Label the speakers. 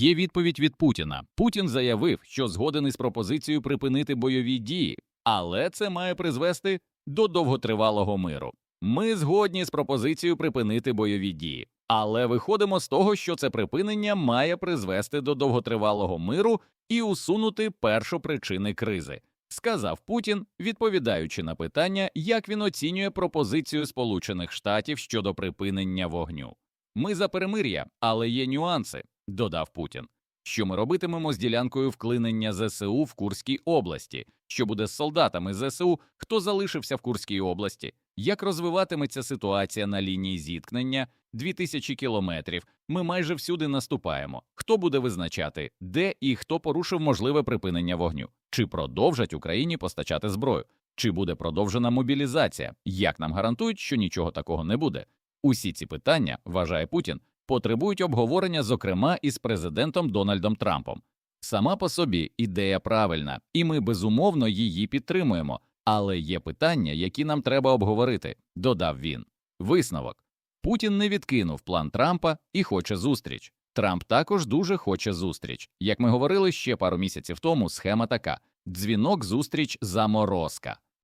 Speaker 1: Є відповідь від Путіна. Путін заявив, що згоден із пропозицією припинити бойові дії, але це має призвести до довготривалого миру. Ми згодні з пропозицією припинити бойові дії, але виходимо з того, що це припинення має призвести до довготривалого миру і усунути першопричини кризи, сказав Путін, відповідаючи на питання, як він оцінює пропозицію Сполучених Штатів щодо припинення вогню. Ми за перемир'я, але є нюанси, додав Путін. Що ми робитимемо з ділянкою вклинення ЗСУ в Курській області? Що буде з солдатами ЗСУ? Хто залишився в Курській області? Як розвиватиметься ситуація на лінії зіткнення? 2000 кілометрів. Ми майже всюди наступаємо. Хто буде визначати, де і хто порушив можливе припинення вогню? Чи продовжать Україні постачати зброю? Чи буде продовжена мобілізація? Як нам гарантують, що нічого такого не буде? Усі ці питання, вважає Путін, потребують обговорення, зокрема із президентом Дональдом Трампом. Сама по собі ідея правильна, і ми безумовно її підтримуємо. Але є питання, які нам треба обговорити, додав він. Висновок Путін не відкинув план Трампа і хоче зустріч. Трамп також дуже хоче зустріч. Як ми говорили ще пару місяців тому, схема така: дзвінок, зустріч, заморозка.